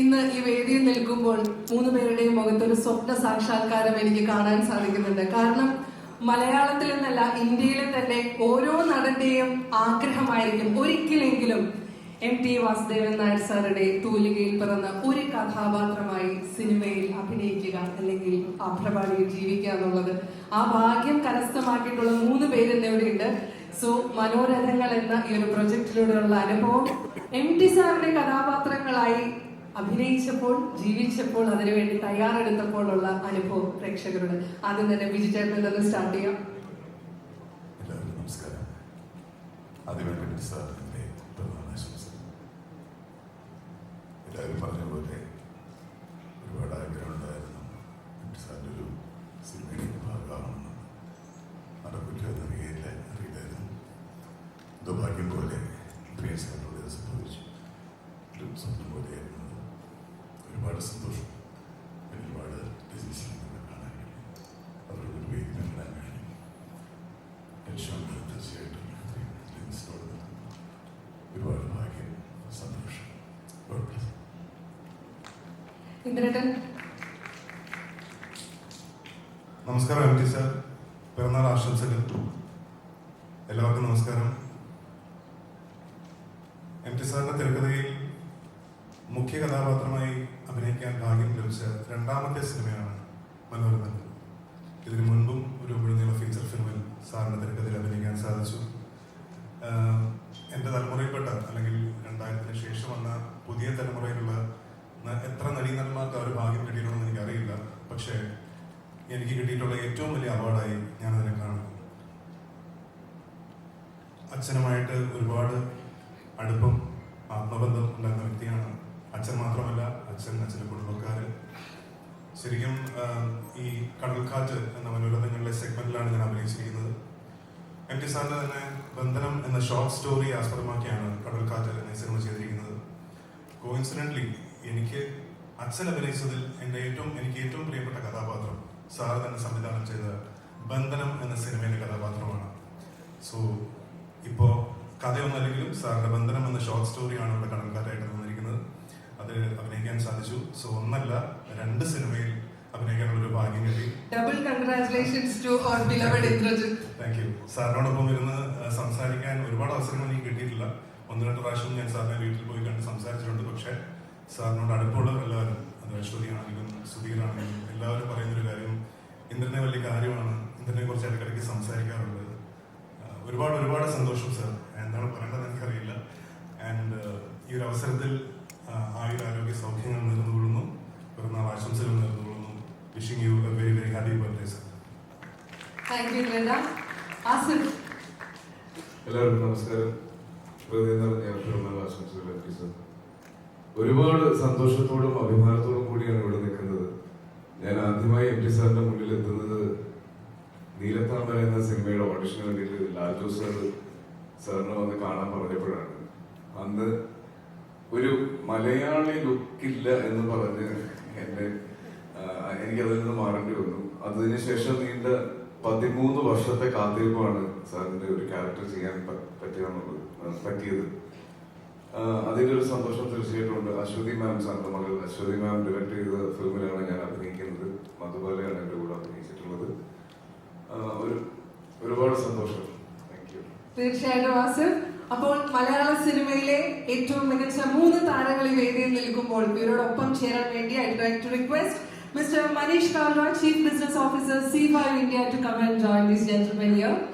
ഇന്ന് ഈ വേദിയിൽ നിൽക്കുമ്പോൾ മൂന്ന് പേരുടെയും മുഖത്തൊരു സ്വപ്ന സാക്ഷാത്കാരം എനിക്ക് കാണാൻ സാധിക്കുന്നുണ്ട്. കാരണം മലയാളത്തിൽ നിന്നല്ല ഇന്ത്യയിലെ തന്നെ ഓരോ നടന്റെയും ആഗ്രഹമായിരിക്കും. ഒരിക്കലെങ്കിലും എം ടി വാസുദേവൻ നായർ സാറുടെ തൂലികയിൽ പിറന്ന ഒരു കഥാപാത്രമായി സിനിമയിൽ അഭിനയിക്കുക അല്ലെങ്കിൽ അഭ്രപാടിയിൽ ജീവിക്കുക എന്നുള്ളത്. ആ ഭാഗ്യം കരസ്ഥമാക്കിയിട്ടുള്ള മൂന്ന് പേര് ഇന്നിവിടെയുണ്ട് സോ മനോരഥങ്ങൾ എന്ന ഈ ഒരു പ്രൊജക്ടിലൂടെയുള്ള അനുഭവം എം ടി സാറിന്റെ കഥാപാത്രങ്ങളായി അഭിനയിച്ചപ്പോൾ ജീവിച്ചപ്പോൾ അതിനുവേണ്ടി തയ്യാറെടുത്തപ്പോഴുള്ള അനുഭവം പ്രേക്ഷകരോട്. ആദ്യം തന്നെ ബിജു ചേട്ടനിൽ നിന്ന് സ്റ്റാർട്ട് ചെയ്യാം. എല്ലാവർക്കും നമസ്കാരം. പോലെ ഒരുപാട് ഭാഗ്യം പോലെ പ്രിയ സാറിനോട് സംഭവിച്ചു. സ്വപ്നം പോലെയായിരുന്നു. ഒരുപാട് സന്തോഷം എനിക്ക് ഒരുപാട് ഡിസീസിനെ കാണാൻ കഴിയും. അവരുടെ ഒരു വേദന കാണാൻ കഴിയും. യശോണ്ട് തീർച്ചയായിട്ടും ലിൻസിനോട്. ഒരുപാട് ഭാഗ്യം സന്തോഷം. നമസ്കാരം എം ടി സാർ പിറന്നാൾ ആശംസകൾ. എല്ലാവർക്കും നമസ്കാരം. എം ടി സാറിന്റെ തിരക്കഥയിൽ മുഖ്യ കഥാപാത്രമായി അഭിനയിക്കാൻ ഭാഗ്യം ലഭിച്ച രണ്ടാമത്തെ സിനിമയാണ് മനോരമ. ഇതിനു മുൻപും ഒരു മുഴുനീള ഫീച്ചർ ഫിലിമിൽ സാറിന്റെ തിരക്കഥയിൽ അഭിനയിക്കാൻ സാധിച്ചു. എന്റെ തലമുറയിൽപ്പെട്ട അല്ലെങ്കിൽ രണ്ടായിരത്തിന് ശേഷം വന്ന പുതിയ തലമുറയിലുള്ള എത്ര നടീനന്മാർക്ക് ആ ഒരു ഭാഗ്യം കിട്ടിയിട്ടുണ്ടെന്ന് എനിക്കറിയില്ല. പക്ഷേ എനിക്ക് കിട്ടിയിട്ടുള്ള ഏറ്റവും വലിയ അവാർഡായി ഞാൻ അതിനെ കാണുന്നു. അച്ഛനുമായിട്ട് ഒരുപാട് അടുപ്പം ആത്മബന്ധം ഉണ്ടായിരുന്ന വ്യക്തിയാണ് അച്ഛൻ മാത്രമല്ല അച്ഛൻ അച്ഛന്റെ കുടുംബക്കാർ ശരിക്കും ഈ കടൽക്കാറ്റ് എന്ന മനോരഥങ്ങളിലെ സെഗ്മെന്റിലാണ് ഞാൻ അഭിനയിച്ചിരിക്കുന്നത്. എം ടി സാറിന്റെ തന്നെ ബന്ധനം എന്ന ഷോർട്ട് സ്റ്റോറി ആസ്പദമാക്കിയാണ് കടൽക്കാറ്റ് എന്ന സിനിമ ചെയ്തിരിക്കുന്നത്. കോയിൻസിഡന്റ്ലി എനിക്ക് അച്ഛൻ അഭിനയിച്ചതിൽ എന്റെ ഏറ്റവും എനിക്ക് ഏറ്റവും പ്രിയപ്പെട്ട കഥാപാത്രം സാർ തന്നെ സംവിധാനം ചെയ്ത ബന്ധനം എന്ന സിനിമയിലെ കഥാപാത്രമാണ്. സോ ഇപ്പോൾ കഥയൊന്നല്ലെങ്കിലും സാറിന്റെ ബന്ധനം എന്ന ഷോർട്ട് സ്റ്റോറിയാണ് ഇവിടെ കടൽക്കാറ്റായിട്ട് അത് അഭിനയിക്കാൻ സാധിച്ചു. സോ ഒന്നല്ല രണ്ട് സിനിമയിൽ അഭിനയിക്കാനുള്ള ഒരു ഭാഗ്യം കിട്ടി. Double congratulations to beloved Indrajith. Thank you സാറിനോടൊപ്പം ഇരുന്ന് സംസാരിക്കാൻ ഒരുപാട് അവസരങ്ങൾ എനിക്ക് കിട്ടിയിട്ടില്ല. ഒന്ന് രണ്ട് പ്രാവശ്യം ഞാൻ സാറിനെ വീട്ടിൽ പോയി കണ്ട് സംസാരിച്ചിട്ടുണ്ട്. പക്ഷേ സാറിനോട് അടുപ്പമുള്ളവർ എല്ലാവരും അത് അശ്വതിയാണെങ്കിലും സുധീറാണെങ്കിലും എല്ലാവരും പറയുന്നൊരു കാര്യം ഇന്ദ്രനെ വലിയ കാര്യമാണ്. ഇന്ദ്രനെ കുറിച്ച് ഇടയ്ക്കിടയ്ക്ക് സംസാരിക്കാറുണ്ട്. ഒരുപാട് ഒരുപാട് സന്തോഷം സാർ. എന്താണ് പറയേണ്ടത് എനിക്കറിയില്ല. ആൻഡ് ഈ ഒരു അവസരത്തിൽ അഹ്, ആയുരാരോഗ്യ സൗഖ്യങ്ങൾ നേർന്നുകൊള്ളുന്നു പിറന്നാൾ ആശംസകൾ നേർന്നുകൊള്ളുന്നു wishing you a very very happy birthday sir thank you ഇന്ദ്രേട്ട Asif എല്ലാവർക്കും നമസ്കാരം. ആശംസകൾ ഒരുപാട് സന്തോഷത്തോടും അഭിമാനത്തോടും കൂടിയാണ് ഇവിടെ നിൽക്കുന്നത്. ഞാൻ ആദ്യമായി എം ടി സാറിന്റെ മുന്നിൽ എത്തുന്നത് നീലത്താമര എന്ന സിനിമയുടെ ഓഡിഷൻ വേണ്ടിയിട്ട് ലാൽജു സാർ സാറിനെ വന്ന് കാണാൻ പറഞ്ഞപ്പോഴാണ്. അന്ന് ഒരു മലയാളി ലുക്കില്ല എന്ന് പറഞ്ഞ് എന്നെ എനിക്കതിൽ നിന്ന് മാറേണ്ടി വന്നു. അതിനുശേഷം നീണ്ട പതിമൂന്ന് വർഷത്തെ കാത്തിരിപ്പാണ് സാറിന്റെ ഒരു ക്യാരക്ടർ ചെയ്യാൻ പറ്റിയെന്നുള്ളത് പറ്റിയത്. അതിലൊരു സന്തോഷം തീർച്ചയായിട്ടും ഉണ്ട് അശ്വതി മാം സാറിന്റെ മകൾ അശ്വതി മാം ഡയറക്ട് ചെയ്ത ഫിലിമിലാണ് ഞാൻ അഭിനയിക്കുന്നത്. മധുബാലയാണ് എന്റെ കൂടെ അഭിനയിച്ചിട്ടുള്ളത്. ഒരു ഒരുപാട് സന്തോഷം. തീർച്ചയായിട്ടും ആസിഫ്. അപ്പോൾ മലയാള സിനിമയിലെ ഏറ്റവും മികച്ച മൂന്ന് താരങ്ങൾ വേദിയിൽ നിൽക്കുമ്പോൾ ഇവരോടൊപ്പം ചേരാൻ വേണ്ടി I do request Mr. Manish Kalra, Chief Business Officer, C5 India, to come and join these gentlemen here.